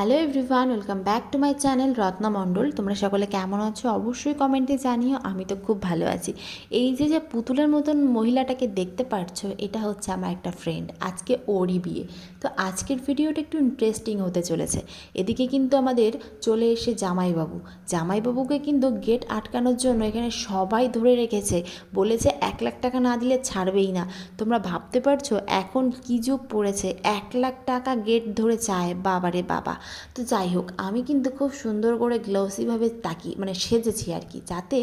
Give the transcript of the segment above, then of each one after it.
Hello everyone welcome back to my channel Ratna Mondal তোমরা সকলে কেমন আছো? অবশ্যই কমেন্টে জানিও, আমি তো খুব ভালো আছি। এই যে যে পুতুলের মতন মহিলাটাকে দেখতে পারছ, এটা হচ্ছে আমার একটা ফ্রেন্ড আজকে ওরই বিয়ে। তো আজকের ভিডিওটা একটু ইন্টারেস্টিং হতে চলেছে। এদিকে কিন্তু আমাদের চলে এসে জামাইবাবু। জামাইবাবুকে কিন্তু গেট আটকানোর জন্য এখানে সবাই ধরে রেখেছে। বলেছে এক লাখ টাকা না দিলে ছাড়বেই না। তোমরা ভাবতে পারছ এখন কী যুগ পড়েছে? এক লাখ টাকা গেট ধরে চায়, বাবারে বাবা। তো যাই হোক, আমি কিন্তু খুব সুন্দর করে গ্লোসিভাবে তাকি মানে সেজেছি আর কি, যাতে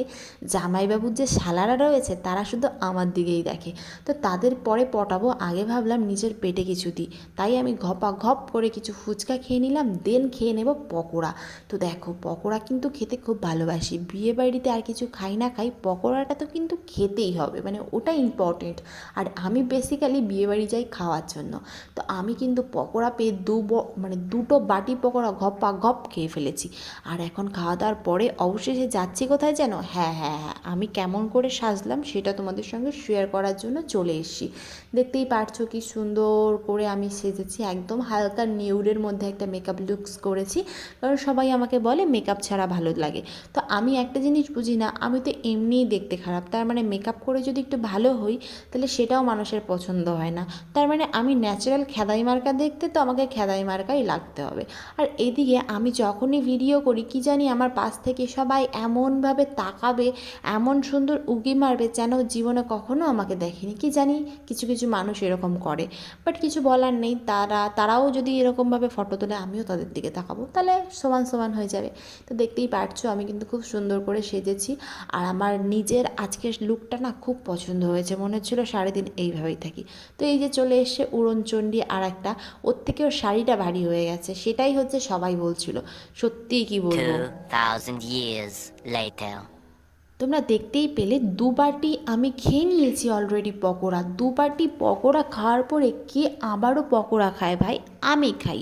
জামাইবাবুর যে শালারা রয়েছে, তারা শুধু আমার দিকেই দেখে। তো তাদের পরে পটাবো, আগে ভাবলাম নিজের পেটে কিছু দিই। তাই আমি ঘপা ঘপ করে কিছু ফুচকা খেয়ে নিলাম দেন খেয়ে নেব পকোড়া। তো দেখো, পকোড়া কিন্তু খেতে খুব ভালোবাসি। বিয়ে বাড়িতে আর কিছু খাই না খাই, পকোড়াটা তো কিন্তু খেতেই হবে মানে ওটা ইম্পর্টেন্ট আর আমি বেসিক্যালি বিয়ে বাড়ি যাই খাওয়ার জন্য। তো আমি কিন্তু পকোড়া পেয়ে দু মানে দুটো বাটি পকোড়া ঘপা ঘপ খেয়ে ফেলেছি। আর এখন খাওয়া দাওয়ার পরে অবশেষে যাচ্ছি কোথায় যেন? হ্যাঁ হ্যাঁ হ্যাঁ আমি কেমন করে সাজলাম সেটা তোমাদের সঙ্গে শেয়ার করার জন্য চলে এসেছি। দেখতেই পারছ কি সুন্দর করে আমি সেজেছি, একদম হালকা নিউডের মধ্যে একটা মেকআপ লুকস করেছি। কারণ সবাই আমাকে বলে মেকআপ ছাড়া ভালো লাগে। তো আমি একটা জিনিস বুঝি না, আমি তো এমনিই দেখতে খারাপ। তার মানে মেকআপ করে যদি একটু ভালো হই, তাহলে সেটাও মানুষের পছন্দ হয় না। তার মানে আমি ন্যাচারাল খেদাই মার্কা দেখতে তো আমাকে খেদাই মার্কাই লাগতে হবে। আর এদিকে আমি যখনই ভিডিও করি, কি জানি আমার পাশ থেকে সবাই এমনভাবে তাকাবে, এমন সুন্দর উগি মারবে যেন জীবনে কখনো আমাকে দেখেনি। কি জানি কিছু কিছু মানুষ এরকম করে। বাট কিছু বলার নেই, তারা, তারাও যদি এরকমভাবে ফটো তোলে, আমিও তাদের দিকে তাকাবো। তাহলে সমান সমান হয়ে যাবে। তো দেখতেই পারছ, আমি কিন্তু খুব সুন্দর করে সেজেছি। আর আমার নিজের আজকের লুকটা না খুব পছন্দ হয়েছে। মনে হচ্ছিল সারাদিন এইভাবেই থাকি। তো এই যে চলে এসে উড়নচণ্ডী আর একটা ওর থেকেও শাড়িটা ভারী হয়ে গেছে। সেটাই হচ্ছে সবাই বলছিল সত্যি কি বলব 2,000 years later. তোমরা দেখতেই পেলে দু বাটি আমি খেয়ে নিয়েছি অলরেডি পকোড়া। দু বাটি পকোড়া খাওয়ার পরে কে আবারও পকোড়া খায় ভাই? আমি খাই।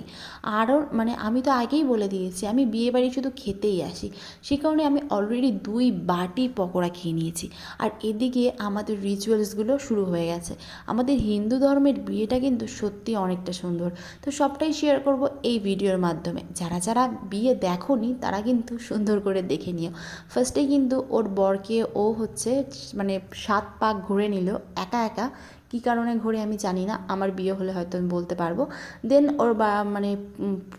আরও মানে আমি তো আগেই বলে দিয়েছি, আমি বিয়ে বাড়ি শুধু খেতেই আসি। সে কারণে আমি অলরেডি দুই বাটি পকোড়া খেয়ে নিয়েছি। আর এদিকে আমাদের রিচুয়ালসগুলো শুরু হয়ে গেছে। আমাদের হিন্দু ধর্মের বিয়েটা কিন্তু সত্যি অনেকটা সুন্দর। তো সবটাই শেয়ার করব এই ভিডিওর মাধ্যমে। যারা যারা বিয়ে দেখোনি, তারা কিন্তু সুন্দর করে দেখে নিও। ফার্স্টে কিন্তু ওর বরকে ও হচ্ছে মানে সাত পাক ঘুরে নিল একা একা কী কারণে ঘুরে আমি জানি না, আমার বিয়ে হলে হয়তো আমি বলতে পারব। দেন ওর বা মানে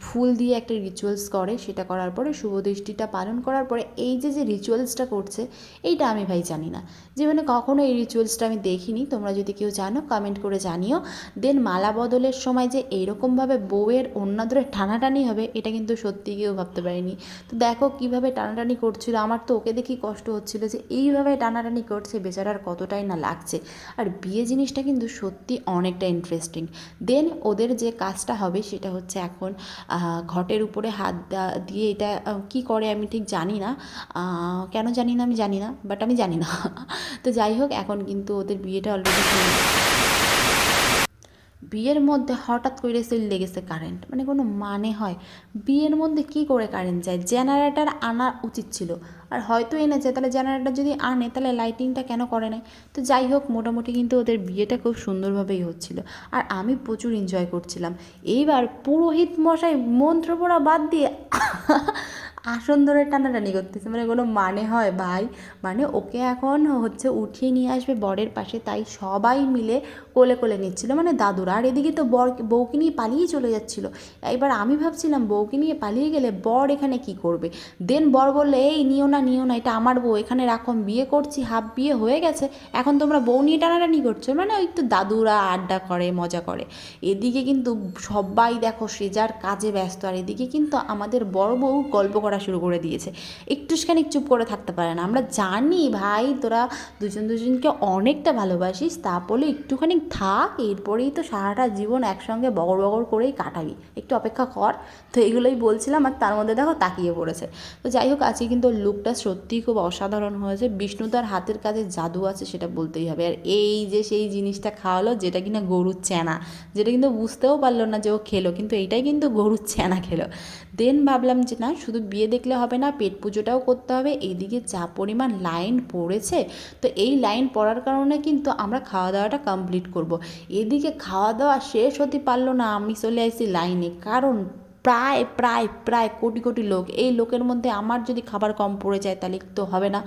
ফুল দিয়ে একটা রিচুয়ালস করে, সেটা করার পরে শুভ দৃষ্টিটা পালন করার পরে এই যে যে রিচুয়ালসটা করছে, এইটা আমি ভাই জানি না। জীবনে কখনো এই রিচুয়ালসটা আমি দেখিনি, তোমরা যদি কেউ জানো কমেন্ট করে জানিও। দেন মালা বদলের সময় যে এইরকমভাবে বউয়ের অন্য ধরে টানাটানি হবে, এটা কিন্তু সত্যি কেউ ভাবতে পারিনি। তো দেখো কীভাবে টানাটানি করছিল, আমার তো ওকে দেখি কষ্ট হচ্ছিল যে এইভাবে টানাটানি করছে, বেচারার কতটাই না লাগছে। আর বিয়ে জিনিসটা কিন্তু সত্যি অনেকটা ইন্টারেস্টিং দেন ওদের যে কাজটা হবে সেটা হচ্ছে এখন ঘটের উপরে হাত দিয়ে এটা কি করে আমি ঠিক জানি না। কেন জানি না আমি জানি না বাট আমি জানি না। তো যাই হোক, এখন কিন্তু ওদের বিয়েটা অলরেডি বিয়ের মধ্যে হঠাৎ করে চলে গেছে কারেন্ট মানে কোনো মানে হয়। বিয়ের মধ্যে কি করে কারেন্ট যায়? জেনারেটার আনা উচিত ছিল। আর হয়তো এনেছে তাহলে জেনারেটার যদি আনে, তাহলে লাইটিংটা কেন করে নাই? তো যাই হোক, মোটামুটি কিন্তু ওদের বিয়েটা খুব সুন্দরভাবেই হচ্ছিল। আর আমি প্রচুর এনজয় করছিলাম। এইবার পুরোহিত মশাই মন্ত্র পড়া বাদ দিয়ে আসন ধরে টানাটানি করতেছে। মানে কোনো মানে হয় ভাই। মানে ওকে এখন হচ্ছে উঠিয়ে নিয়ে আসবে বরের পাশে, তাই সবাই মিলে কোলে কোলে নিচ্ছিল। মানে দাদুরা, আর এদিকে তো বর বউকে নিয়ে পালিয়ে চলে যাচ্ছিল। এবার আমি ভাবছিলাম বউকে নিয়ে পালিয়ে গেলে বর এখানে কি করবে? দেন বর বললে, এই নিও না নিও না, এটা আমার বউ, এখানে রাখো বিয়ে করছি, হাফ বিয়ে হয়ে গেছে, এখন তোমরা বউ নিয়ে টানাটানি করছ। মানে ওই তো দাদুরা আড্ডা করে, মজা করে। এদিকে কিন্তু সবাই দেখো, সে যার কাজে ব্যস্ত, আর এদিকে কিন্তু আমাদের বড় বউ গল্প করা শুরু করে দিয়েছে। একটুখানি চুপ করে থাকতে পারে না। আমরা জানি ভাই তোরা দুজন দুজনকে অনেকটা ভালোবাসিস, তা বলে একটুখানি থাক, এরপরেই তো সারাটা জীবন একসঙ্গে বগর বগর করেই কাটাবি। একটু অপেক্ষা কর। তো এগুলোই বলছিলাম আর তার মধ্যে দেখো তাকিয়ে পড়েছে। তো যাই হোক, আজকে কিন্তু লুকটা সত্যিই খুব অসাধারণ হয়েছে। বিষ্ণুদার হাতের কাছে জাদু আছে সেটা বলতেই হবে। আর এই যে সেই জিনিসটা খাওয়ালো যেটা কিনা গরুর চেনা, যেটা কিন্তু বুঝতেও পারল না যে ও খেলো, কিন্তু এইটাই কিন্তু গরুর চেনা খেলো। দেন ভাবলাম যে না, শুধু বিয়ে দেখলে হবে না, পেট পুজোটাও করতে হবে, এইদিকে যা পরিমাণ লাইন পড়েছে, তো এই লাইন পড়ার কারণে কিন্তু আমরা খাওয়া দাওয়াটা কমপ্লিট করব। এদিকে খাওয়া দাওয়া শেষ হতে পারল না, আমি চলে আসি লাইনে কারণ প্রায় প্রায় প্রায় কোটি কোটি লোক। এই লোকের মধ্যে আমার যদি খাবার কম পড়ে যায় তাহলে তো হবে না।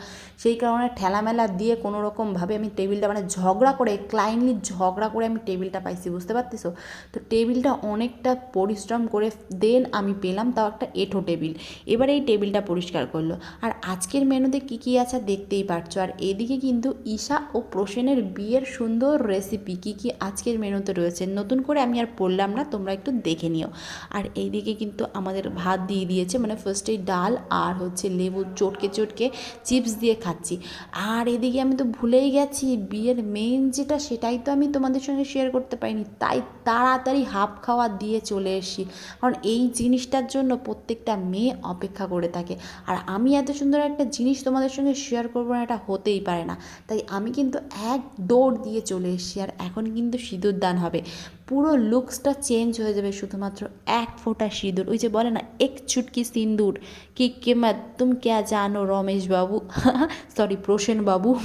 সেই কারণে ঠেলামেলা দিয়ে কোনো রকমভাবে আমি টেবিলটা মানে ঝগড়া করে ক্লাইন্টলি ঝগড়া করে আমি টেবিলটা পাইছি, বুঝতে পারতেছো? তো টেবিলটা অনেকটা পরিশ্রম করে দেন আমি পেলাম তাও একটা এঁঠো টেবিল। এবার এই টেবিলটা পরিষ্কার করল। আর আজকের মেনুতে কী কী আছে দেখতেই পারছ? আর এদিকে কিন্তু ঈশা ও প্রসেনের বিয়ের সুন্দর রেসিপি কী কী আজকের মেনুতে রয়েছে? নতুন করে আমি আর পড়লাম না, তোমরা একটু দেখে নিও। আর এইদিকে কিন্তু আমাদের ভাত দিয়ে দিয়েছে। মানে ফার্স্টেই ডাল আর হচ্ছে লেবু চটকে চটকে চিপস দিয়ে খাচ্ছি। আর এদিকে আমি তো ভুলেই গেছি, বিয়ের মেন যেটা সেটাই তো আমি তোমাদের সঙ্গে শেয়ার করতে পারিনি। তাই তাড়াতাড়ি হাফ খাওয়া দিয়ে চলে এসেছি। কারণ এই জিনিসটার জন্য প্রত্যেকটা মেয়ে অপেক্ষা করে থাকে। আর আমি এত সুন্দর একটা জিনিস তোমাদের সঙ্গে শেয়ার করব না, এটা হতেই পারে না। তাই আমি কিন্তু এক দৌড় দিয়ে চলে এসেছি। আর এখন কিন্তু সিঁদুর দান হবে। পুরো লুকসটা চেঞ্জ হয়ে যাবে শুধুমাত্র এক ফোঁটা সিঁদুর। ওই যে বলে না, এক চুটকি সিন্দুর কি কিমত, তুম ক্যা জানো রমেশ বাবু? সরি প্রসেন বাবু।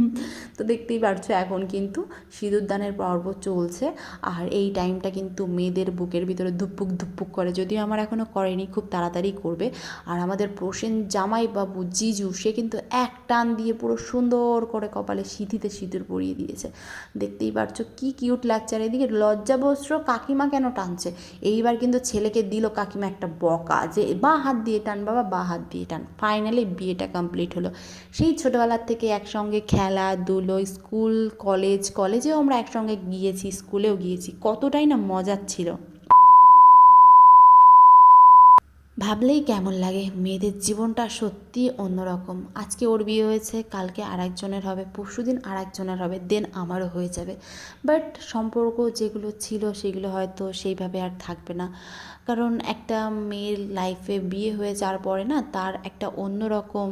তো দেখতেই পারছ এখন কিন্তু সিঁদুর দানের পর্ব চলছে। আর এই টাইমটা কিন্তু মেয়েদের বুকের ভিতরে ধুপুক ধুপুক করে। যদিও আমার এখনও করেনি, খুব তাড়াতাড়ি করবে। আর আমাদের প্রসেন জামাই বাবু, জিজু, সে কিন্তু এক টান দিয়ে পুরো সুন্দর করে কপালে সিঁথিতে সিঁদুর পরিয়ে দিয়েছে। দেখতেই পারছ কি কিউট লাগছে। আর এদিকে লজ্জাবস্ত্র কাকিমা কেন টানছে? এইবার কিন্তু ছেলেকে দিল কাকিমা একটা বকা যে, বা হাত দিয়ে টান বাবা, বা হাত দিয়ে টান। ফাইনালি বিয়েটা কমপ্লিট হলো। সেই ছোটোবেলার থেকে একসঙ্গে খেলাধুলো স্কুল, কলেজ, কলেজেও আমরা একসঙ্গে গিয়েছি, স্কুলেও গিয়েছি। কতটাই না মজার ছিল। ভাবলেই কেমন লাগে? মেয়েদের জীবনটা সত্যি অন্যরকম। আজকে ওর বিয়ে হয়েছে, কালকে আরেকজনের হবে, পরশুদিন আরেকজনের হবে দেন আমারও হয়ে যাবে। বাট সম্পর্ক যেগুলো ছিল, সেগুলো হয়তো সেইভাবে আর থাকবে না। কারণ একটা মেয়ের লাইফে বিয়ে হয়ে যাওয়ার পরে না, তার একটা অন্যরকম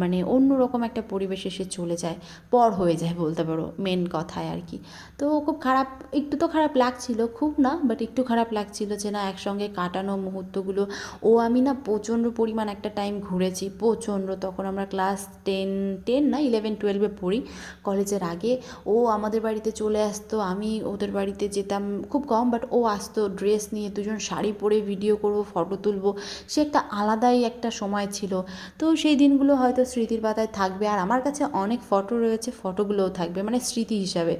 মানে অন্যরকম একটা পরিবেশে সে চলে যায়। পর হয়ে যায় বলতে পারো মেন কথায় আর কি। তো খুব খারাপ, একটু তো খারাপ লাগছিল, খুব না বাট একটু খারাপ লাগছিল যে না, একসঙ্গে কাটানো মুহূর্তগুলো ও আমি না প্রচণ্ড পরিমাণ একটা টাইম ঘুরেছি, প্রচণ্ড। তখন আমরা ক্লাস টেন টেন না ইলেভেন টুয়েলভে পড়ি। কলেজের আগে ও আমাদের বাড়িতে চলে আসতো, আমি ওদের বাড়িতে যেতাম খুব কম বাট ও আসতো ড্রেস নিয়ে, দুজন শাড়ি পরে ভিডিও করব ফটো তুলবো। সে একটা আলাদাই একটা সময় ছিল। তো সেই দিনগুলো হয়তো স্মৃতির পাতায় থাকবে। আর আমার কাছে অনেক ফটো রয়েছে ফটোগুলোও থাকবে মানে স্মৃতি হিসাবে।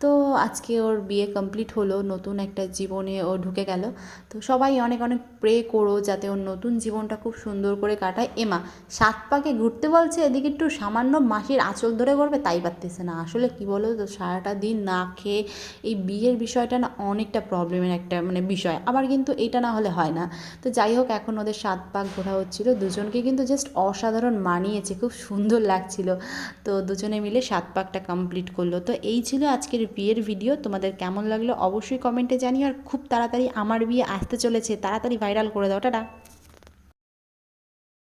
তো আজকে ওর বিয়ে কমপ্লিট হলো, নতুন একটা জীবনে ও ঢুকে গেল। তো সবাই অনেক অনেক প্রে করো যাতে ওর নতুন জীবনটা খুব সুন্দর করে কাটায়। এমা, সাত পাকে ঘুরতে বলছে, এদিকে একটু সামান্য মাসির আঁচল ধরে করবে তাই পারতেছে না। আসলে কি বলো তো সারাটা দিন না খেয়ে এই বিয়ের বিষয়টা না অনেকটা প্রবলেমের একটা মানে বিষয়। আবার কিন্তু এটা না হলে হয় না। তো যাই হোক, এখন ওদের সাত পাক ঘোরা হচ্ছিল। দুজনকে কিন্তু জাস্ট অসাধারণ মানিয়েছে, খুব সুন্দর লাগছিল। তো দুজনে মিলে সাত পাকটা কমপ্লিট করল। তো এই ছিল আজকের বিয়ের ভিডিও তোমাদের কেমন লাগল অবশ্যই কমেন্টে জানিও। আর খুব তাড়াতাড়ি আমার বিয়ে আসতে চলেছে। তাড়াতাড়ি ভাইরাল করে দাও। টাটা!